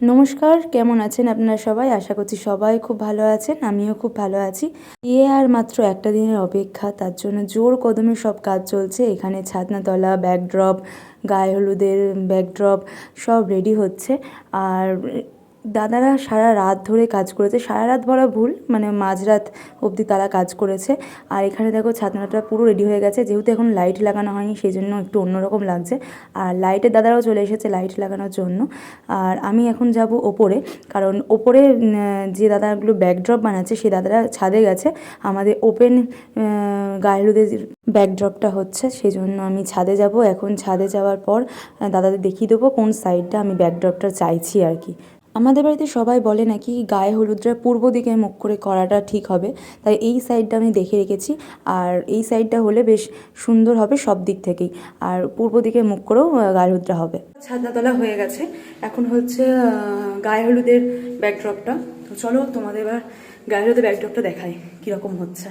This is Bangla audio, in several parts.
নমস্কার, কেমন আছেন আপনারা সবাই? আশা করছি সবাই খুব ভালো আছেন, আমিও খুব ভালো আছি। বিয়ে আর মাত্র একটা দিনের অপেক্ষা, তার জন্য জোর কদমে সব কাজ চলছে। এখানে ছাদনাতলা ব্যাকড্রপ গায়ে হলুদের ব্যাকড্রপ সব রেডি হচ্ছে। আর দাদারা সারা রাত ধরে কাজ করেছে। সারা রাত বলা ভুল মানে মাঝরাত অবধি তারা কাজ করেছে। আর এখানে দেখো ছাতনাটা পুরো রেডি হয়ে গেছে। যেহেতু এখন লাইট লাগানো হয়নি সেই জন্য একটু অন্যরকম লাগছে। আর লাইটের দাদারাও চলে এসেছে লাইট লাগানোর জন্য। আর আমি এখন যাব ওপরে, কারণ ওপরে যে দাদাগুলো ব্যাকড্রপ বানাচ্ছে সেই দাদারা ছাদে গেছে। আমাদের ওপেন গায়ে হলুদের ব্যাকড্রপটা হচ্ছে সেই জন্য আমি ছাদে যাব। এখন ছাদে যাওয়ার পর, দাদাদের দেখিয়ে দেবো কোন সাইডটা আমি ব্যাকড্রপটা চাইছি আর কি। আমাদের বাড়িতে সবাই বলে নাকি গায়ে হলুদটা পূর্ব দিকে মুখ করে করাটা ঠিক হবে। তাই এই সাইডটা আমি দেখে রেখেছি। আর এই সাইডটা হলে বেশ সুন্দর হবে সব দিক থেকেই। আর পূর্ব দিকে মুখ করেও গায়ে হলুদটা হবে। ছাদনাতলা হয়ে গেছে। এখন হচ্ছে গায়ে হলুদের ব্যাকড্রপটা তো চলো তোমাদের এবার গায়ে হলুদের ব্যাকড্রপটা দেখাই, কীরকম হচ্ছে।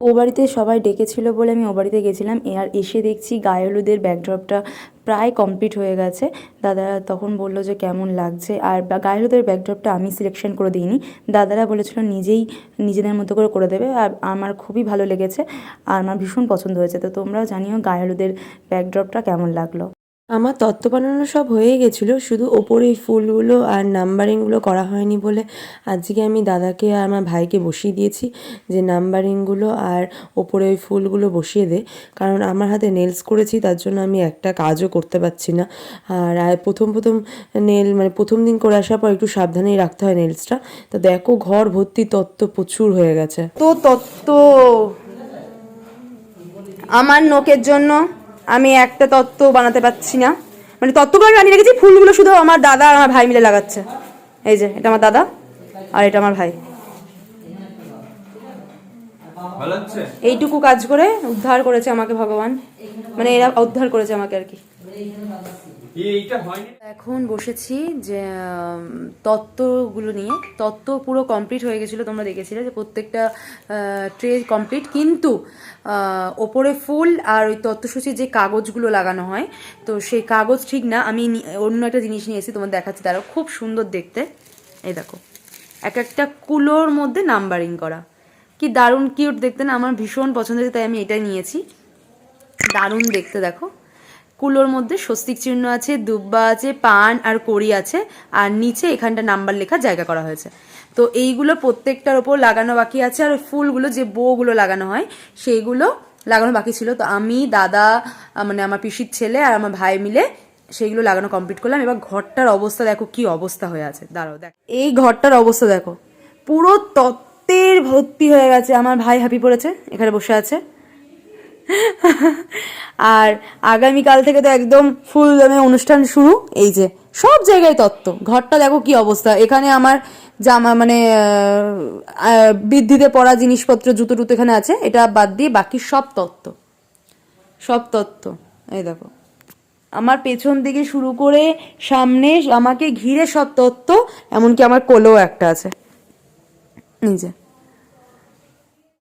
ও বাড়িতে সবাই ডেকেছিল বলে আমি ও বাড়িতে গেছিলাম। আর এসে দেখছি গায়ে হলুদের ব্যাকড্রপটা প্রায় কমপ্লিট হয়ে গেছে। দাদারা তখন বলল যে কেমন লাগছে? আর গায়ে হলুদের ব্যাকড্রপটা আমি সিলেকশন করে দিইনি। দাদারা বলেছিল নিজেই নিজেদের মতো করে করে দেবে। আর আমার খুবই ভালো লেগেছে। আর আমার ভীষণ পছন্দ হয়েছে। তো তোমরাও জানিও গায়ে হলুদের ব্যাকড্রপটা কেমন লাগল। আমার তত্ত্ব বানানো সব হয়ে গেছিল, শুধু ওপরে এই ফুলগুলো আর নাম্বারিংগুলো করা হয়নি বলে আজকে আমি দাদাকে আর আমার ভাইকে বসিয়ে দিয়েছি যে নাম্বারিংগুলো আর ওপরে ওই ফুলগুলো বসিয়ে দে। কারণ আমার হাতে নেলস করেছি, তার জন্য আমি একটা কাজও করতে পারছি না। আর প্রথম প্রথম নেল মানে প্রথম দিন করে আসার পর একটু সাবধানেই রাখতে হয় নেলসটা তো দেখো ঘর ভর্তি তত্ত্ব প্রচুর হয়ে গেছে। তো তত্ত্ব আমার নোকের জন্য আমি একটা তত্ত্ব বানাতে পারছি না। মানে তত্ত্বগুলো আমি বানিয়ে রেখেছি ফুলগুলো শুধু আমার দাদা আর আমার ভাই মিলে লাগাচ্ছে। এই যে এটা আমার দাদা আর এটা আমার ভাই। এইটুকু কাজ করে উদ্ধার করেছে আমাকে ভগবান। মানে এরা উদ্ধার করেছে আমাকে আর কি। এখন বসেছি যে তত্ত্বগুলো নিয়ে। তত্ত্ব পুরো কমপ্লিট হয়ে গেছিল, তোমরা দেখেছিলে যে প্রত্যেকটা ট্রে কমপ্লিট কিন্তু ওপরে ফুল আর ওই তত্ত্বসূচির যে কাগজগুলো লাগানো হয়, তো সেই কাগজ ঠিক না, আমি অন্য একটা জিনিস নিয়ে এসেছি তোমার দেখাচ্ছি। তারা খুব সুন্দর দেখতে। এই দেখো, এক একটা কুলোর মধ্যে নাম্বারিং করা। কি দারুণ কিউট দেখতে না, আমার ভীষণ পছন্দ তাই আমি এটাই নিয়েছি। দারুণ দেখতে, দেখো। কুলোর মধ্যে স্বস্তিক চিহ্ন আছে, দুব্বা আছে, পান আর কড়ি আছে, আর নিচে এখানটা নাম্বার লেখা জায়গা করা হয়েছে। তো এইগুলো প্রত্যেকটার ওপর লাগানো বাকি আছে, আর ফুলগুলো যে বউগুলো লাগানো হয়, সেইগুলো লাগানো বাকি ছিল। তো আমি, দাদা মানে আমার পিসির ছেলে আর আমার ভাই মিলে সেইগুলো লাগানো কমপ্লিট করলাম। এবার ঘরটার অবস্থা দেখো, কি অবস্থা হয়ে আছে। দাঁড়াও, দেখ। এই ঘরটার অবস্থা দেখো, পুরো তত্ত্বের ভর্তি হয়ে গেছে। আমার ভাই হাঁপি পড়েছে, এখানে বসে আছে। আর আগামীকাল থেকে তো একদম ফুল দামে অনুষ্ঠান শুরু। এই যে, সব জায়গায় তত্ত্ব। ঘরটা দেখো কি অবস্থা। এখানে আমার জামা মানে বৃদ্ধিতে পড়া জিনিসপত্র, জুতো টুতো এখানে আছে। এটা বাদ দিয়ে বাকি সব তত্ত্ব। সব তত্ত্ব। এই দেখো। আমার পেছন থেকে শুরু করে সামনে আমাকে ঘিরে সব তত্ত্ব, এমনকি আমার কোলেও একটা আছে। যে।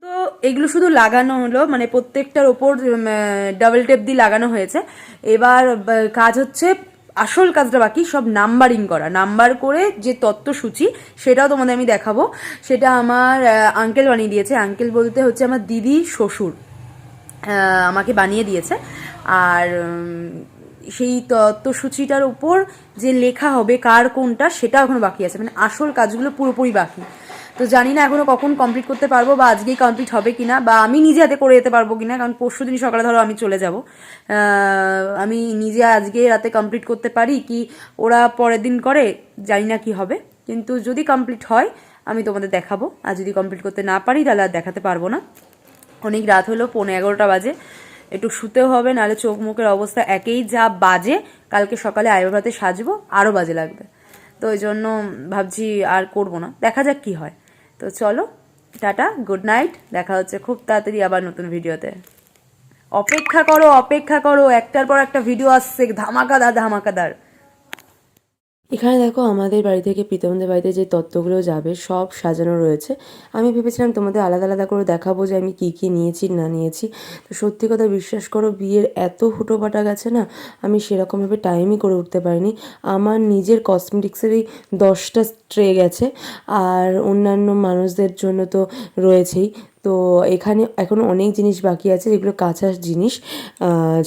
তো এগুলো শুধু লাগানো হলো মানে প্রত্যেকটার ওপর ডাবল টেপ দিয়ে লাগানো হয়েছে। এবার কাজ হচ্ছে, আসল কাজটা বাকি, সব নাম্বারিং করা। নাম্বার করে যে তত্ত্বসূচি সেটাও তোমাদের আমি দেখাবো। সেটা আমার আঙ্কেল বানিয়ে দিয়েছে। আঙ্কেল বলতে হচ্ছে আমার দিদি শ্বশুর। আমাকে বানিয়ে দিয়েছে। আর সেই তত্ত্বসূচিটার উপর যে লেখা হবে, কার কোনটা, সেটা এখনও বাকি আছে। মানে আসল কাজগুলো পুরোপুরি বাকি। তো জানি না এখনও কখন কমপ্লিট করতে পারব বা আজকেই কমপ্লিট হবে কিনা বা আমি নিজে হাতে করে যেতে পারব কিনা, কারণ পরশু দিন সকালে ধরো আমি চলে যাব। আমি নিজে আজকে রাতে কমপ্লিট করতে পারি কি ওরা পরের দিন করে, জানি না কি হবে। কিন্তু যদি কমপ্লিট হয়, আমি তোমাদের দেখাবো। আর যদি কমপ্লিট করতে না পারি, তাহলে আর দেখাতে পারব না। অনেক রাত হলো, পৌনে এগারোটা বাজে। একটু শুতেও হবে, নাহলে চোখ মুখের অবস্থা একেই যা বাজে। কালকে সকালে আইব্রোতে সাজবো আরও বাজে লাগবে। তো ওই জন্য ভাবছি আর করব না। দেখা যাক কি হয়। তো চলো, টাটা গুড নাইট দেখা হচ্ছে খুব তাড়াতাড়ি আবার নতুন ভিডিওতে। অপেক্ষা করো অপেক্ষা করো, একটার পর একটা ভিডিও আসছে, ধামাকাদার ধামাকাদার। এখানে দেখো আমাদের বাড়ি থেকে প্রীতমদের বাড়িতে যে তত্ত্বগুলো যাবে, সব সাজানো রয়েছে। আমি ভেবেছিলাম তোমাদের আলাদা আলাদা করে দেখাবো যে আমি কী কী নিয়েছি, না নিয়েছি। তো সত্যি কথা বিশ্বাস করো, বিয়ের এত হুটোপাটা গেছে না, আমি সেরকমভাবে টাইমই করে উঠতে পারিনি। আমার নিজের কসমেটিক্সেরই দশটা ট্রে গেছে, আর অন্যান্য মানুষদের জন্য তো রয়েছেই। তো এখানে এখনও অনেক জিনিস বাকি আছে যেগুলো কাঁচা জিনিস।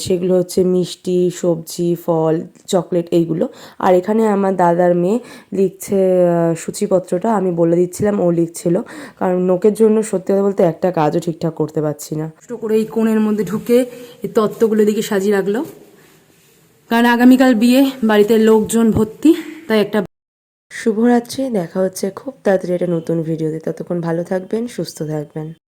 সেগুলো হচ্ছে মিষ্টি সবজি ফল চকলেট এইগুলো। আর এখানে আমার দাদার মেয়ে লিখছে সূচিপত্রটা আমি বলে দিচ্ছিলাম ও লিখছিল। কারণ নোকের জন্য সত্যি কথা বলতে একটা কাজও ঠিকঠাক করতে পারছি না। কষ্ট করে এই কোণের মধ্যে ঢুকে এই তত্ত্বগুলো দিকে সাজিয়ে রাখল। কারণ আগামীকাল বিয়ে বাড়িতে লোকজন ভর্তি তাই একটা শুভরাত্রি দেখা হচ্ছে খুব তাড়াতাড়ি একটা নতুন ভিডিওতে। ততক্ষণ ভালো থাকবেন সুস্থ থাকবেন।